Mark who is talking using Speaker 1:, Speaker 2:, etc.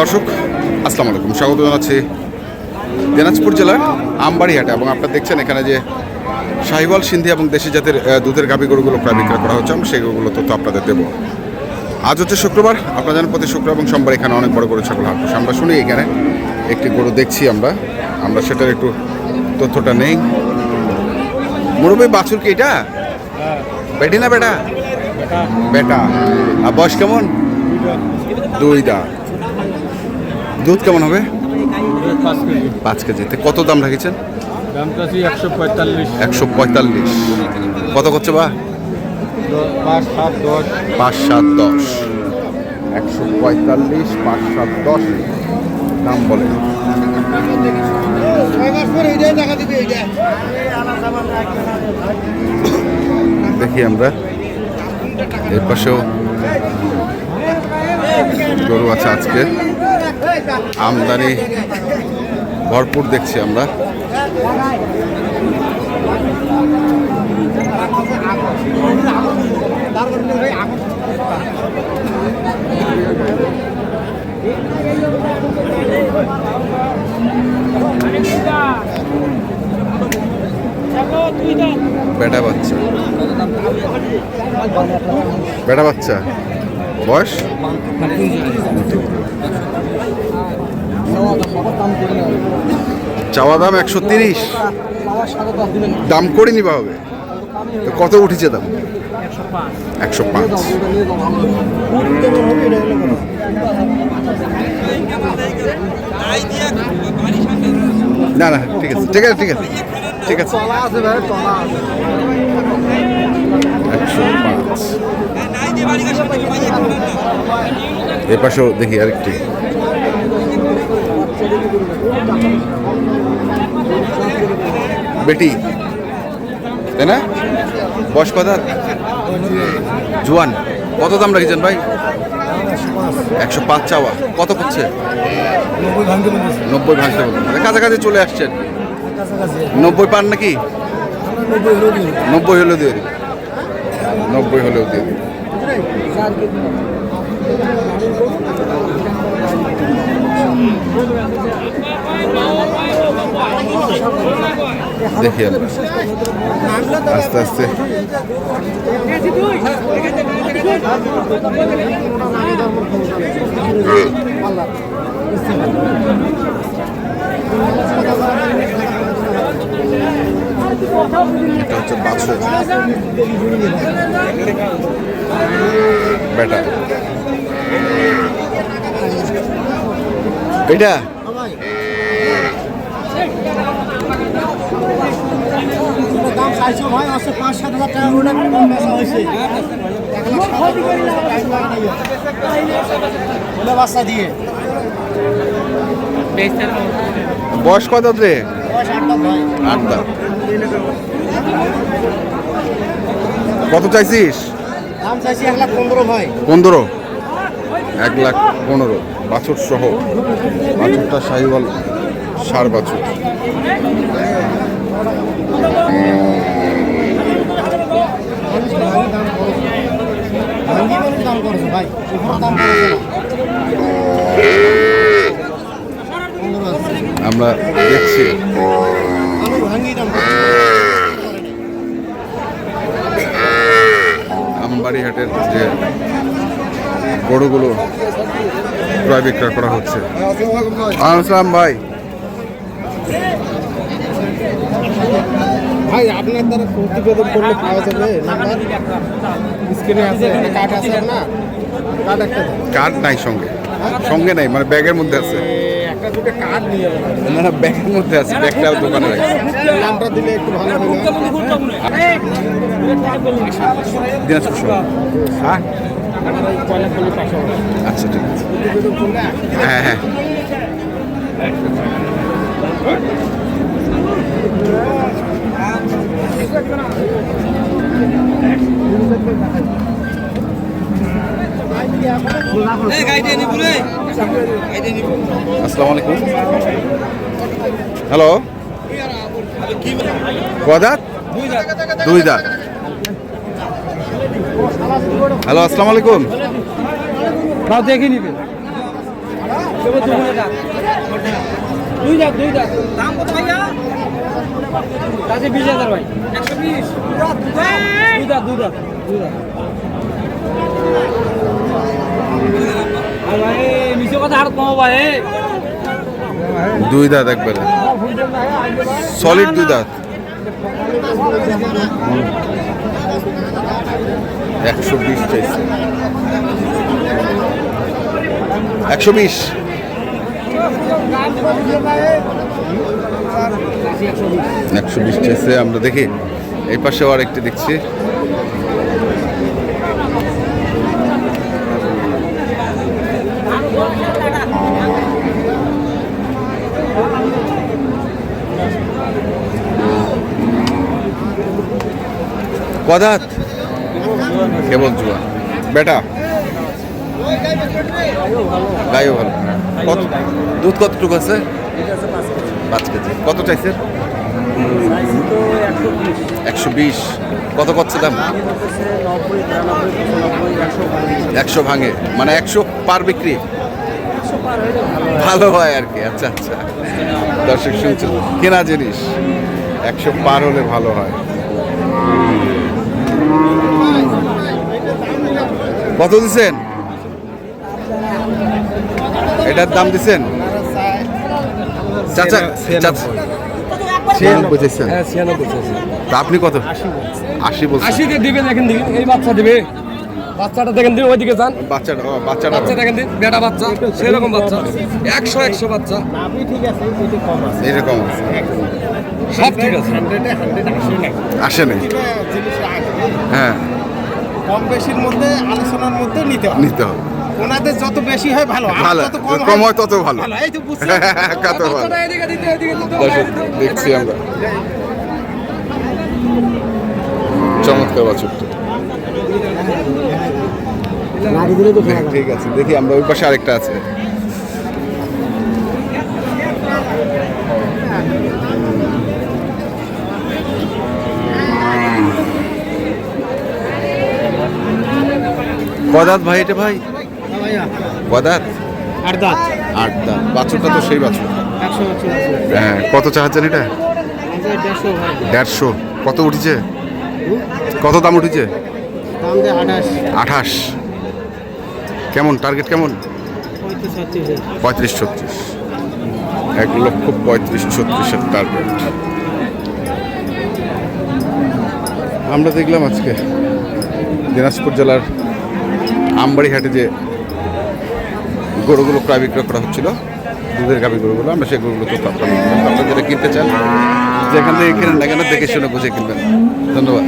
Speaker 1: দর্শক আসসালামু আলাইকুম। স্বাগত জানাচ্ছি দিনাজপুর জেলার আমবাড়িহাটে এবং আপনারা দেখছেন এখানে যে শাহিওয়াল সিন্ধি এবং দেশি জাতের দুধের গাভী গরুগুলো প্রায় বিক্রয় করা হচ্ছে আমি সেই গরুগুলো তথ্য আপনাদের দেবো। আজ হচ্ছে শুক্রবার আপনারা জানেন প্রতি শুক্রবার এবং সোমবার এখানে অনেক বড় গরু ছাগল হাট আমরা শুনি এখানে একটি গরু দেখছি আমরা। আমরা সেটার একটু তথ্যটা নেই। মুরব্বী বাছুর কি এটা? বেটি না বেটা? বেটা। আর বয়স কেমন? দুই দা দুধ কেমন হবে?
Speaker 2: পাঁচ কেজি।
Speaker 1: কেজিতে কত দাম রেখেছেন?
Speaker 2: একশো পঁয়তাল্লিশ।
Speaker 1: কত করছে বা?
Speaker 2: পাঁচ সাত দশ।
Speaker 1: একশো পঁয়তাল্লিশ পাঁচ সাত দশ। দাম বলে। দেখি আমরা। এর পাশেও গরু আছে আজকে। আমদানি ভরপুর দেখছি আমরা। বেটা বাচ্চা। বেটা বাচ্চা। বয়স? চাওয়া দাম একশো তিরিশ। দাম করে নিবা হবে। তো কত উঠেছে দাম? একশো পাঁচ। না না ঠিক আছে ঠিক আছে ঠিক আছে ঠিক আছে। একশো পাঁচ। এ পাশেও দেখি আরেকটি। বেটি, তাই না? বয়স কথা জোয়ান। কত দাম রাখছেন ভাই? একশো পাঁচ চাওয়া। কত করছে? নব্বই ভাঙতে বলুন। কাছাকাছি চলে আসছেন। নব্বই পান নাকি? নব্বই হলেও দিয়ে নব্বই হলেও দিয়ে দেখি আস্তে আস্তে। এটা হচ্ছে বাছুর। বেটা এটা
Speaker 3: দাম চাইছো ভাই আছে পাঁচ সাত হাজার টাকা ওটা কম বেচা হয়েছে এক লাখ সাত হাজার টাকা টাইম লাগে নাই ওটা বাচ্চা দিয়ে
Speaker 1: বয়স কত রে? কত চাইছিস?
Speaker 3: দাম চাইছি এক লাখ পনেরো ভাই।
Speaker 1: পনেরো? এক লাখ পনেরো বাছুর সহ বাছুরটা সাহিওয়াল সার বাছুর। আমরা দেখছি। আমবাড়িহাটের যে গরুগুলো ক্রয় বিক্রয় করা হচ্ছে। আসসালাম ভাই।
Speaker 3: ভাই আপনার দ্বারা প্রতিবেদন করলে পাওয়া যাবে? নাম্বার? স্ক্রিনে আছে কার্ড আছে না কার্ড একটা।
Speaker 1: কার্ড নাই সঙ্গে। সঙ্গে নাই মানে ব্যাগের মধ্যে আছে।
Speaker 3: একটা দুটো কার্ড নিয়ে
Speaker 1: না না ব্যাগের মধ্যে আছে ব্যাগটা দোকানে রাখছি
Speaker 3: নামটা দিলে একটু ভালো হলো
Speaker 1: দিনাজপুর শহর। হ্যাঁ।
Speaker 3: আমার ওই কয়লাখনির পাশে বাড়ি।
Speaker 1: আচ্ছা ঠিক আছে
Speaker 3: প্রতিবেদন করলে
Speaker 1: হ্যাঁ হ্যাঁ আসসালামু আলাইকুম হ্যালো কদাত দুই দাঁত হ্যালো আসসালামু আলাইকুম
Speaker 2: তাও দেখে নিবে
Speaker 3: দুই দাঁত দুই দাঁত দাম কত ভাইয়া কাছে বিশ হাজার ভাই একশো বিশ দুই দাঁত দুই দাঁত দুই দাঁত কথা আর কম ভাই
Speaker 1: দুই দাঁত একবারে সলিড দুই দাঁত একশো বিশ চাইছে। একশো বিশ। একশো বিশ চাইছে। আমরা দেখি এই পাশেও আরেকটি দেখছি। কদাত? কেবল জুয়া। বেটা। গাইও ভালো। কত দুধ কতটুকু আছে? পাঁচ কেজি। কত চাইছে একশো বিশ। কত করছে দাম? একশো ভাঙে। মানে একশো পার বিক্রি? ভালো হয় আর কি। আচ্ছা আচ্ছা। দর্শক শুনছেন। কেনা জিনিস। একশো পার হলে ভালো হয়। কত দিচ্ছেন এটার দাম দিচ্ছেন চাচা
Speaker 2: হ্যাঁ
Speaker 1: আপনি কত? আশি বলছেন।
Speaker 2: আশিতে দিবে দেখেন দিন এই বাচ্চা দিবে। বাচ্চাটা দেখেন দিন ওইদিকে যান।
Speaker 1: বাচ্চাটা বাচ্চাটা
Speaker 2: বাচ্চা দেখেন দিন বেটা বাচ্চা সেরকম বাচ্চা। একশো একশো বাচ্চা।
Speaker 3: আপনি ঠিক আছে কম আছে।
Speaker 1: এরকম আছে।
Speaker 2: সব ঠিক আছে।
Speaker 3: আসে নাই।
Speaker 1: হ্যাঁ।
Speaker 3: কম বেশির মধ্যে আলোচনার মধ্যে নিতে হবে।
Speaker 1: নিতে হবে।
Speaker 3: ওনাদের যত বেশি হয় ভালো
Speaker 1: ভালো কম হয় তত ভালো।
Speaker 3: এই তো বুঝছি।
Speaker 1: কত ভালো। দেখছি আমরা। চমৎকার বাছুরটা ঠিক আছে দেখি আমরা ওই পাশে আরেকটা আছে। কদাত ভাই এটা ভাই? কদাত?
Speaker 3: আর দাঁত
Speaker 1: আট দাঁত বাছুরটা তো সেই বাছুর। হ্যাঁ কত চাচ্ছেন এটা?
Speaker 3: দেড়শো
Speaker 1: কত উঠেছে? কত দাম উঠেছে?
Speaker 3: আঠাশ।
Speaker 1: কেমন? টার্গেট কেমন?
Speaker 3: পঁয়ত্রিশ ছত্রিশ।
Speaker 1: এক লক্ষ পঁয়ত্রিশ ছত্রিশের টার্গেট। আমরা দেখলাম আজকে দিনাজপুর জেলার আমবাড়িহাটে যে গরুগুলো ক্রয় বিক্রয় করা হচ্ছিল, দুধের গাবি গরুগুলো, আমরা সেই গরুগুলো তো আপনারা আপনারা যেটা কিনতে চান, যেখান থেকে কিনেন না কেন, দেখে শুনে বুঝে কিনবেন। ধন্যবাদ।